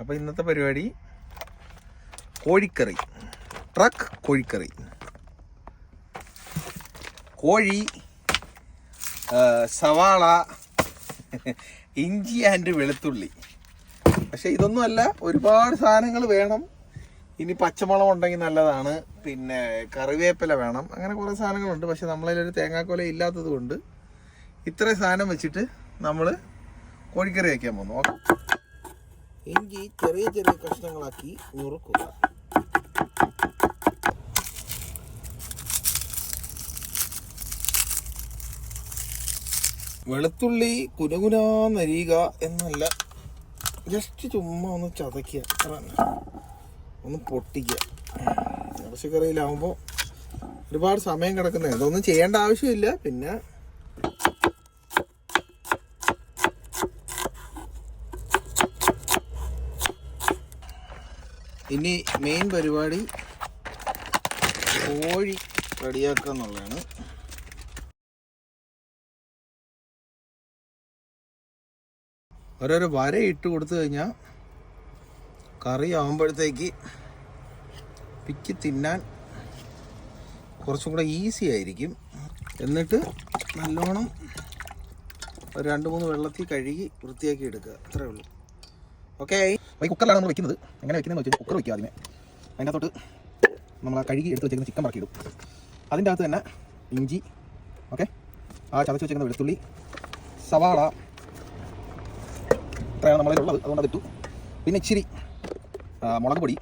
അപ്പോൾ ഇന്നത്തെ പരിപാടി കോഴിക്കറി. ട്രക്ക് കോഴിക്കറി. കോഴി സവാള ഇഞ്ചി ആൻഡ് വെളുത്തുള്ളി. പക്ഷേ ഇതൊന്നുമല്ല ഒരുപാട് സാധനങ്ങൾ വേണം. ഇനി പച്ചമുളക് ഉണ്ടെങ്കിൽ നല്ലതാണ്. പിന്നെ കറിവേപ്പില വേണം. അങ്ങനെ കുറേ സാധനങ്ങളുണ്ട്. പക്ഷെ നമ്മളതിലൊരു തേങ്ങാക്കൊല ഇല്ലാത്തത് കൊണ്ട് ഇത്രയും സാധനം വെച്ചിട്ട് നമ്മൾ കോഴിക്കറി വയ്ക്കാൻ പോകുന്നു ഓക്കെ. ഇഞ്ചി ചെറിയ ചെറിയ കഷ്ണങ്ങളാക്കി നുറുക്കുക. വെളുത്തുള്ളി കുനുകുനാന്നരിയുക എന്നല്ല ജസ്റ്റ് ചുമ്മാ ഒന്ന് ചതയ്ക്കുക. ഒന്ന് പൊട്ടിക്കുക. ഇറച്ചിക്കറിയിലാവുമ്പോൾ ഒരുപാട് സമയം കിടക്കുന്നത് അതൊന്നും ചെയ്യേണ്ട ആവശ്യമില്ല. പിന്നെ ഇനി മെയിൻ പരിപാടി കോഴി റെഡിയാക്കുക എന്നുള്ളതാണ്. ഓരോരോ വര ഇട്ട് കൊടുത്തു കഴിഞ്ഞാൽ കറി ആകുമ്പോഴത്തേക്ക് പിക്ക് തിന്നാൻ കുറച്ചും കൂടെ ഈസി ആയിരിക്കും. എന്നിട്ട് നല്ലോണം രണ്ട് മൂന്ന് വെള്ളത്തിൽ കഴുകി വൃത്തിയാക്കി എടുക്കുക. അത്രേ ഉള്ളൂ. ഓക്കെ. ഈ കുക്കറിലാണ് നമ്മൾ വെക്കുന്നത്. എങ്ങനെ വെക്കുന്നത് വെച്ചാൽ കുക്കർ വെക്കുക ആദ്യമേ. അതിന്റെ അകത്തോട്ട് നമ്മൾ ആ കഴുകി എടുത്ത് വെച്ചിരുന്ന ചിക്കൻ പറക്കിയിടും അതിന്റെ അകത്ത് തന്നെ ഇഞ്ചി ഓക്കെ. ആ ചതച്ച് വെച്ചിരിക്കുന്ന വെളുത്തുള്ളി സവാള ഇത്രയാണ് നമ്മളതിലുള്ളത് അതുകൊണ്ട് അതിട്ടു. പിന്നെ ഇച്ചിരി മുളക് പൊടി.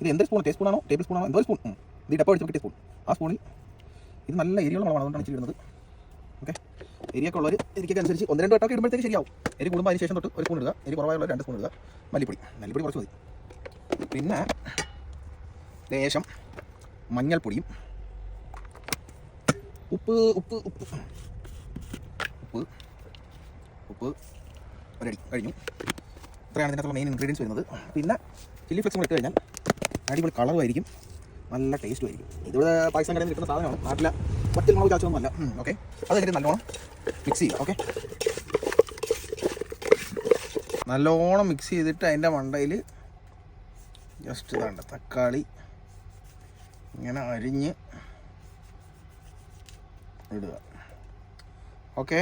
ഇത് എന്തൊരു സ്പൂൺ ടേസ്റ്റ് സ്പൂണാണോ ടേബിൾ സ്പൂണാണോ? എന്തോ സ്പൂൺ. ഇത് ഡപ്പ അടിച്ച് സ്പൂൺ ആ സ്പൂണിൽ ഇത് നല്ല എരിയുള്ള മുളകാണ്. അതുകൊണ്ടാണ് ഇച്ചിരി ഇടുന്നത്. എരിയൊക്കെ ഉള്ളവർ എരിക്കൊക്കെ അനുസരിച്ച് ഒന്ന് രണ്ട് വട്ടമൊക്കെ ഇടുമ്പോഴത്തേക്ക് ശരിയാവും. എരി കൂടുമ്പോൾ അതിന് ശേഷം തൊട്ട് ഒരു സ്പൂൺ ഇടുക. എരി കുറവായുള്ള രണ്ട് സ്പൂൺ ഇടുക. മല്ലിപ്പൊടി. മല്ലിപ്പൊടി കുറച്ച് മതി. പിന്നെ ലേശം മഞ്ഞൾപ്പൊടിയും ഉപ്പ് ഉപ്പ് ഉപ്പ്. ഉപ്പ് ഉപ്പ് ഒരടി കഴിഞ്ഞു. ഇത്രയാണ് ഇതിനകത്തുള്ള മെയിൻ ഇൻഗ്രീഡിയൻസ് വരുന്നത്. പിന്നെ ചില്ലി ഫ്ലെക്സ് ഇട്ട് കഴിഞ്ഞാൽ അടിപൊളി കളറും ആയിരിക്കും. നല്ല ടേസ്റ്റും ആയിരിക്കും. ഇതിവിടെ പാകിസ്ഥാൻ കടയിൽ കിട്ടുന്ന സാധനമാണ്. നാട്ടിലെ ഒറ്റ മുളക് ചാച്ചൊന്നുമല്ല ഓക്കെ അത് നല്ലോണം മിക്സ് ചെയ്യുക ഓക്കെ നല്ലോണം മിക്സ് ചെയ്തിട്ട് അതിന്റെ മണ്ടയിൽ ജസ്റ്റ് ഇതാണ്ട് തക്കാളി ഇങ്ങനെ അരിഞ്ഞ് ഇടുക. ഓക്കെ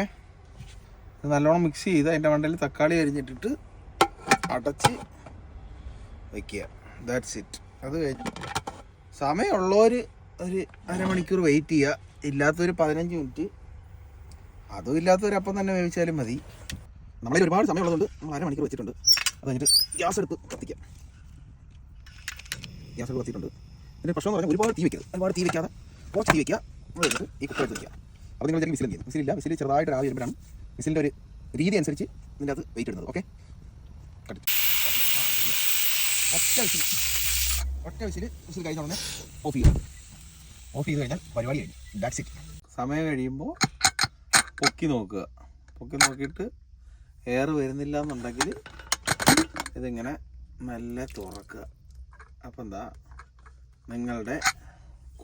ഇത് നല്ലോണം മിക്സ് ചെയ്ത് അതിന്റെ മണ്ടയിൽ തക്കാളി അരിഞ്ഞിട്ടിട്ട് അടച്ച് വയ്ക്കുക ദാറ്റ്സ് ഇറ്റ് അത് കഴിഞ്ഞ് സമയമുള്ളവർ ഒരു അരമണിക്കൂർ വെയിറ്റ് ചെയ്യുക. ഇല്ലാത്തൊരു പതിനഞ്ച് മിനിറ്റ്. അതും ഇല്ലാത്തൊരു അപ്പം തന്നെ വേവിച്ചാലും മതി. നമ്മളിൽ ഒരുപാട് സമയമുള്ളതുകൊണ്ട് നമ്മൾ അരമണിക്കൂർ വെച്ചിട്ടുണ്ട്. അത് കഴിഞ്ഞിട്ട് ഗ്യാസ് എടുത്ത് കത്തിക്കാം. ഗ്യാസ് എടുത്ത് കത്തിയിട്ടുണ്ട്. ഇതിന്റെ പ്രശ്നം എന്ന് പറഞ്ഞാൽ ഒരുപാട് തീ വെക്കരുത്. ഒരുപാട് തീ വെക്കാതെ കുറച്ച് തീ വെക്കുക. നമ്മൾ എടുത്ത് ഈ കുക്കർ എടുത്ത് വെക്കുക. അപ്പോൾ നിങ്ങൾ വിചാരിക്കും വിസിൽ ചെയ്യുന്നു മിസിലില്ല വിസിൽ ചെറുതായിട്ട് രാവിലെ വരുമ്പോഴാണ് മിസിലിന്റെ ഒരു രീതി അനുസരിച്ച് ഇതിന്റെ അത് വെയിറ്റ് ഇടുന്നത്. ഓക്കെ കട്ടി ഒറ്റ വിസിൽ. ഒറ്റ വിസിൽ വിസിൽ കഴിഞ്ഞ ഉടനെ ഓഫ് ചെയ്യുക ഓഫ് ചെയ്ത് കഴിഞ്ഞാൽ പരിപാടി കഴിഞ്ഞു. സമയം കഴിയുമ്പോൾ പൊക്കി നോക്കുക. പൊക്കി നോക്കിയിട്ട് എയർ വരുന്നില്ല എന്നുണ്ടെങ്കിൽ ഇതിങ്ങനെ മെല്ലെ തുറക്കുക. അപ്പം എന്താ? നിങ്ങളുടെ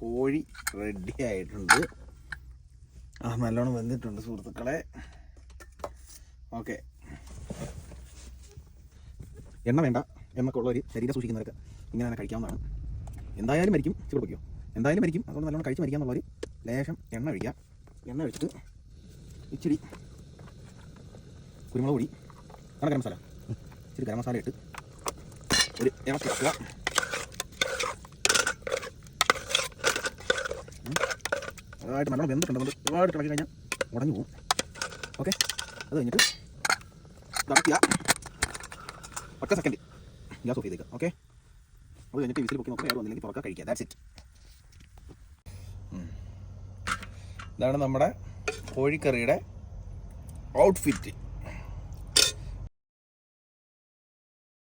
കോഴി റെഡി ആയിട്ടുണ്ട്. ആ നല്ലോണം വെന്തിട്ടുണ്ട് സുഹൃത്തുക്കളെ. ഓക്കെ എണ്ണ വേണ്ട. എന്നൊക്കെ ഉള്ളവർ ശരീരം സൂക്ഷിക്കുന്നവരൊക്കെ ഇങ്ങനെ തന്നെ കഴിക്കാവുന്നതാണ്. എന്തായാലും മരിക്കും. വയ്ക്കും എന്തായാലും മരിക്കും. അതുകൊണ്ട് നല്ലോണം കഴിച്ച് മരിക്കുക എന്നുള്ളവർ ലേശം എണ്ണ ഒഴിക്കാം. എണ്ണ ഒഴിച്ചിട്ട് ഇച്ചിരി കുരുമുളക് പൊടി ആണ് ഗരം മസാല. ഇച്ചിരി ഗരം മസാല ഇട്ട് ഒരു ഇളക്കി വെക്കുക ഉം. അതായിട്ട് നല്ലോണം വെന്തിട്ടുണ്ട് നമ്മൾ ഒരുപാട് ഇളക്കി കഴിഞ്ഞാൽ ഉടഞ്ഞു പോകും. ഓക്കെ? അത് കഴിഞ്ഞിട്ട് ഇളക്കുക. ഒറ്റ സെക്കൻഡ് ഗ്യാസ് ഓഫ് ചെയ്തേക്കാം. ഓക്കെ? അത് കഴിഞ്ഞിട്ട് വിസിൽ പൊക്കി നോക്കുക വന്നില്ലെങ്കിൽ തുറക്കുക കഴിക്കുക. ദാറ്റ്സ് ഇറ്റ് ഇതാണ് നമ്മുടെ കോഴിക്കറിയുടെ ഔട്ട്ഫിറ്റ്